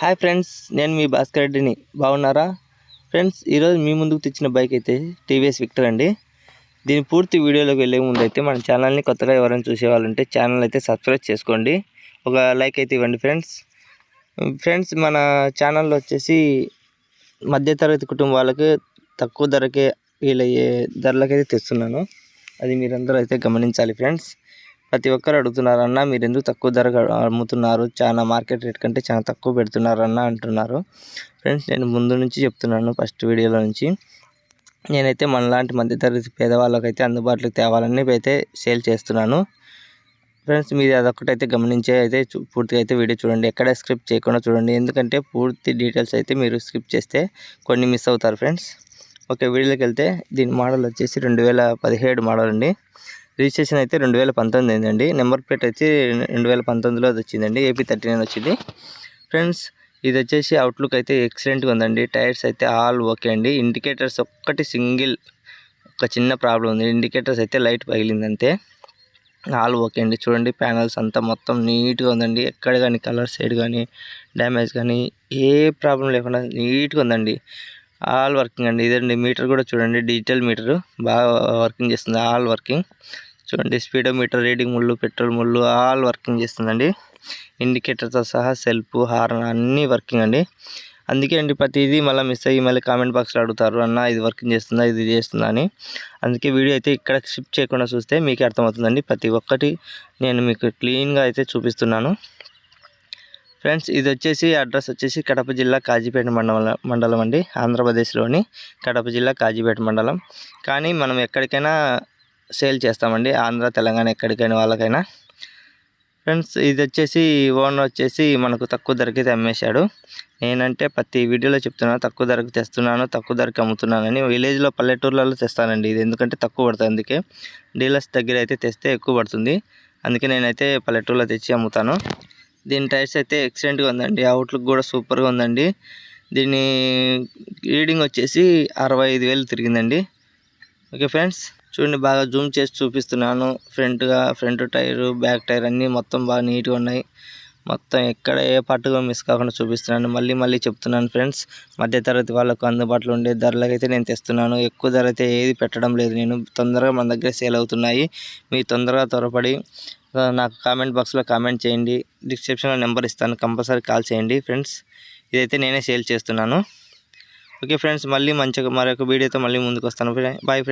Hi friends నేను మీ భాస్కర్ రెడ్డిని. బాగున్నారా? ఫ్రెండ్స్ ఈరోజు మీ ముందుకు తెచ్చిన బైక్ అయితే టీవీఎస్ విక్టర్ అండి. దీని పూర్తి వీడియోలోకి వెళ్ళే ముందు అయితే మన ఛానల్ని కొత్తగా ఎవరైనా చూసేవాళ్ళంటే ఛానల్ అయితే సబ్స్క్రైబ్ చేసుకోండి. ఒక లైక్ అయితే ఇవ్వండి ఫ్రెండ్స్ ఫ్రెండ్స్ మన ఛానల్లో వచ్చేసి మధ్యతరగతి కుటుంబాలకు తక్కువ ధరకే వీలయ్యే ధరలకైతే తెస్తున్నాను. అది మీరందరూ అయితే గమనించాలి ఫ్రెండ్స్ ప్రతి ఒక్కరు అడుగుతున్నారు అన్న మీరు ఎందుకు తక్కువ ధరకు అమ్ముతున్నారు? చాలా మార్కెట్ రేట్ కంటే చాలా తక్కువ పెడుతున్నారు అన్న అంటున్నారు. ఫ్రెండ్స్ నేను ముందు నుంచి చెప్తున్నాను ఫస్ట్ వీడియోలో నుంచి. నేనైతే మనలాంటి మధ్యతరగతి పేదవాళ్ళకైతే అందుబాటులోకి తేవాలని అయితే సేల్ చేస్తున్నాను. ఫ్రెండ్స్ మీరు అదొక్కటైతే గమనించే అయితే పూర్తిగా అయితే వీడియో చూడండి. ఎక్కడ స్క్రిప్ట్ చేయకుండా చూడండి. ఎందుకంటే పూర్తి డీటెయిల్స్ అయితే మీరు స్క్రిప్ట్ చేస్తే కొన్ని మిస్ అవుతారు ఫ్రెండ్స్. ఓకే వీడియోలోకి వెళ్తే దీని మోడల్ వచ్చేసి రెండు వేల పదిహేడు మోడల్ అండి. రిజిస్ట్రేషన్ అయితే రెండు వేల పంతొమ్మిది అయిందండి. నెంబర్ ప్లేట్ వచ్చి రెండు వేల పంతొమ్మిదిలో అది వచ్చిందండి. ఏపీ థర్టీ నైన్ వచ్చింది. ఫ్రెండ్స్ ఇది వచ్చేసి అవుట్లుక్ అయితే ఎక్సలెంట్గా ఉందండి. టైర్స్ అయితే ఆల్ ఓకే అండి. ఇండికేటర్స్ ఒక్కటి సింగిల్ ఒక చిన్న ప్రాబ్లం ఉంది. ఇండికేటర్స్ అయితే లైట్ పగిలిందంతే. ఆల్ ఓకే అండి. చూడండి ప్యానల్స్ అంతా మొత్తం నీట్గా ఉందండి. ఎక్కడ కానీ కలర్ సైడ్ కానీ డ్యామేజ్ కానీ ఏ ప్రాబ్లం లేకుండా నీట్గా ఉందండి. ఆల్ వర్కింగ్ అండి. ఇదండి మీటర్ కూడా చూడండి. డిజిటల్ మీటర్ బాగా వర్కింగ్ చేస్తుంది. All working. చూడండి స్పీడోమీటర్ రీడింగ్ ముళ్ళు పెట్రోల్ ముళ్ళు ఆల్ వర్కింగ్ చేస్తుందండి. ఇండికేటర్తో సహా సెల్ఫ్ హార్న్ అన్నీ వర్కింగ్ అండి. అందుకే అండి ప్రతిదీ మళ్ళీ మిస్ అయ్యి మళ్ళీ కామెంట్ బాక్స్లో అడుగుతారు అన్న ఇది వర్కింగ్ చేస్తుందా ఇది చేస్తుందా అని. అందుకే వీడియో అయితే ఇక్కడ షిఫ్ట్ చేయకుండా చూస్తే మీకు అర్థమవుతుందండి. ప్రతి ఒక్కటి నేను మీకు క్లీన్గా అయితే చూపిస్తున్నాను. ఫ్రెండ్స్ ఇది వచ్చేసి అడ్రస్ వచ్చేసి కడప జిల్లా కాజీపేట మండలం మండలం అండి. ఆంధ్రప్రదేశ్లోని కడప జిల్లా కాజీపేట మండలం. కానీ మనం ఎక్కడికైనా సేల్ చేస్తామండి. ఆంధ్ర తెలంగాణ ఎక్కడికైనా వాళ్ళకైనా. ఫ్రెండ్స్ ఇది వచ్చేసి ఓనర్ వచ్చేసి మనకు తక్కువ ధరకైతే అమ్మేశాడు. నేనంటే ప్రతి వీడియోలో చెప్తున్నాను తక్కువ ధరకు తెస్తున్నాను తక్కువ ధరకు అమ్ముతున్నానని విలేజ్లో పల్లెటూర్లలో తెస్తానండి ఇది. ఎందుకంటే తక్కువ పడుతుంది అందుకే. డీలర్స్ దగ్గర అయితే తెస్తే ఎక్కువ పడుతుంది. అందుకే నేనైతే పల్లెటూరులో తెచ్చి అమ్ముతాను. దీని టైర్స్ అయితే ఎక్సలెంట్గా ఉందండి. అవుట్లుక్ కూడా సూపర్గా ఉందండి. దీని రీడింగ్ వచ్చేసి అరవై ఐదు వేలు తిరిగిందండి. Okay friends. చూడండి బాగా జూమ్ చేసి చూపిస్తున్నాను. ఫ్రంట్గా ఫ్రంట్ టైరు బ్యాక్ టైర్ అన్నీ మొత్తం బాగా నీట్గా ఉన్నాయి. మొత్తం ఎక్కడ ఏ పట్టుగా మిస్ కాకుండా చూపిస్తున్నాను. మళ్ళీ మళ్ళీ చెప్తున్నాను ఫ్రెండ్స్ మధ్యతరగతి వాళ్ళకు అందుబాటులో ఉండే ధరలకైతే నేను తెస్తున్నాను. ఎక్కువ ధర అయితే ఏది పెట్టడం లేదు. నేను తొందరగా మన దగ్గర సేల్ అవుతున్నాయి. మీ తొందరగా త్వరపడి నాకు కామెంట్ బాక్స్లో కామెంట్ చేయండి. డిస్క్రిప్షన్లో నెంబర్ ఇస్తాను. కంపల్సరీ కాల్ చేయండి ఫ్రెండ్స్. ఇదైతే నేనే సేల్ చేస్తున్నాను. ఓకే ఫ్రెండ్స్ మళ్ళీ మంచిగా మరొక వీడియోతో మళ్ళీ ముందుకు వస్తాను. బాయ్